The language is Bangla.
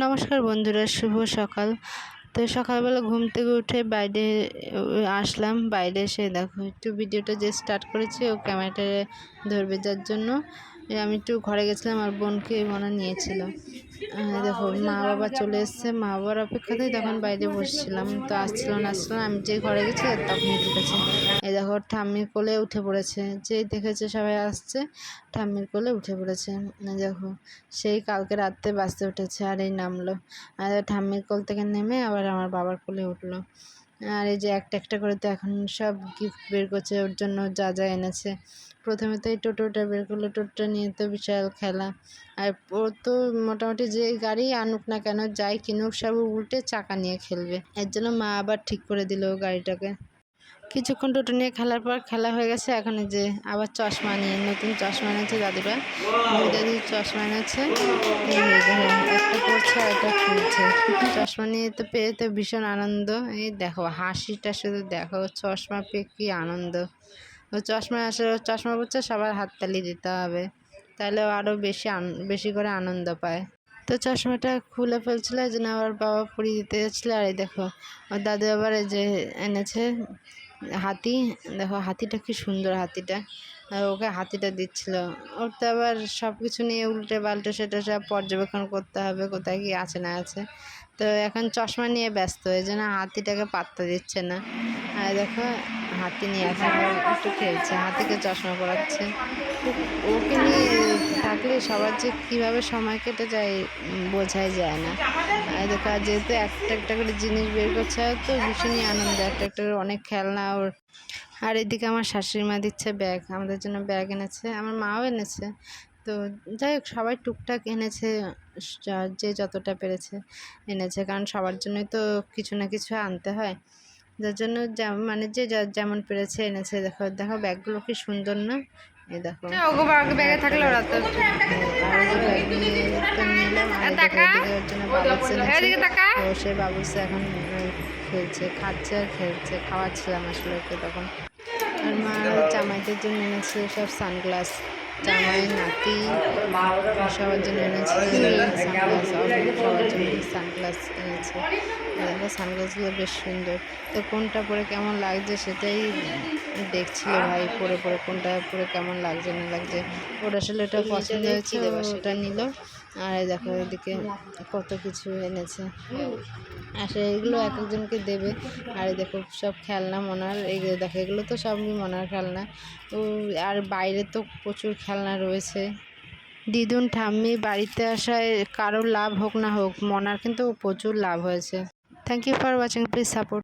নমস্কার বন্ধুরা, শুভ সকাল। তো সকালবেলা ঘুম থেকে উঠে বাইরে আসলাম। বাইরে এসে দেখো, একটু ভিডিওটা যে স্টার্ট করেছি, ও ক্যামেরাটা ধরবে যার জন্য। আমি একটু ঘরে গেছিলাম আর বোনকে মনে নিয়েছিল। দেখো, মা বাবা চলে এসছে। মা বাবার অপেক্ষাতেই তখন বাইরে বসছিলাম। তো আসছিল না আসছিল আমি যে ঘরে গেছি তখনই ঢুকেছে এই দেখো, ঠাম্মির কোলে উঠে পড়েছে। যেই দেখেছে সবাই আসছে, ঠাম্মির কোলে উঠে পড়েছে। দেখো, সেই কালকে রাত্রে বাসতে উঠেছে আর এই নামলো। আর ঠাম্মির কোল থেকে নেমে আবার আমার বাবার কোলে উঠল। আর এই যে একটা একটা করে তো এখন সব গিফট বের করছে, ওর জন্য যা যা এনেছে। প্রথমে তো এই টোটোটা বের করল, টোটোটা নিয়ে তো বিশাল খেলা। আর ও তো মোটামুটি যে গাড়ি আনুক না কেন, যাই কিনুক, সব উল্টে চাকা নিয়ে খেলবে। এর জন্য মা আবার ঠিক করে দিল গাড়িটাকে। কিছুক্ষণ টোটো নিয়ে খেলার পর খেলা হয়ে গেছে। এখন যে আবার চশমা নিয়ে, নতুন চশমা এনেছে দাদুরা। দাদু চশমা এনেছে। একটা পড়ছে আর একটা খুলছে চশমা নিয়ে তো পেয়ে তো ভীষণ আনন্দ। এই দেখো, হাসিটা শুধু দেখো, চশমা পেয়ে কী আনন্দ। ও চশমা আসে চশমা পড়ছে সবার হাততালি দিতে হবে। তাহলে আরও বেশি বেশি করে আনন্দ পায়। তো চশমাটা খুলে ফেলছিল, এই জন্য আবার বাবা পরিয়ে দিতে যাচ্ছিল আর এই দেখো, ওর দাদু আবার এই যে এনেছে হাতি, দেখো হাতিটা কি সুন্দর হাতিটা। ওকে হাতিটা দিচ্ছিল। ওর তো আবার সব কিছু নিয়ে উল্টে পাল্টে সেটা সব পর্যবেক্ষণ করতে হবে, কোথায় কি আছে না আছে। তো এখন চশমা নিয়ে ব্যস্ত এই জন্য হাতিটাকে পাত্তা দিচ্ছে না। আর দেখো হাতি নিয়ে এখন একটু খেলছে হাতিকে চশমা পরাচ্ছে। ওকে নিয়ে থাকলে সবার যে কীভাবে সময় কেটে যায় বোঝাই যায় না। দেখো যেহেতু একটা একটা করে জিনিস বের করছে তো ভীষণই আনন্দ, একটা একটা অনেক খেলনা ওর। আর এদিকে আমার শাশুড়ি মা দিচ্ছে ব্যাগ, আমাদের জন্য ব্যাগ এনেছে, আমার মাও এনেছে। তো যাই হোক, সবাই টুকটাক এনেছে যে যতটা পেরেছে এনেছে, কারণ সবার জন্যই তো কিছু না কিছু আনতে হয়। যার জন্য মানে যে যেমন পেরেছে এনেছে। দেখো দেখো ব্যাগগুলো কি সুন্দর না? এই দেখো। ব্যাগে থাকলে ওরা তো। সে বাবুসে এখন খেলছে খাচ্ছে আর খেলছে খাওয়াচ্ছিলাম আসলে ওকে তখন। আর মা জামাইদের জন্য এনেছে সব সানগ্লাস। জামাই নাতি সবার জন্য এনেছে সানগ্লাস সবার জন্য সানগ্লাস এনেছে। দেখো সানগ্লাসগুলো বেশ সুন্দর। তো কোনটা পরে কেমন লাগছে সেটাই দেখছিল ভাই পরে পরে কোনটা পরে কেমন লাগছে না লাগছে। ওটা আসলে ওটা পছন্দ হয়েছে ওটা নিল। আর দেখো এদিকে কত কিছু এনেছে। আসে এগুলো এক একজনকে দেবে। আর দেখো সব খেলনা মনার। এগুলো দেখো, এগুলো তো সবই মনার খেলনা। তো আর বাইরে তো প্রচুর খেলনা রয়েছে। দিদুন, ঠাম্মি, বাড়িতে আসায় কারোর লাভ হোক না হোক, মনার কিন্তু প্রচুর লাভ হয়েছে। Thank you for watching please support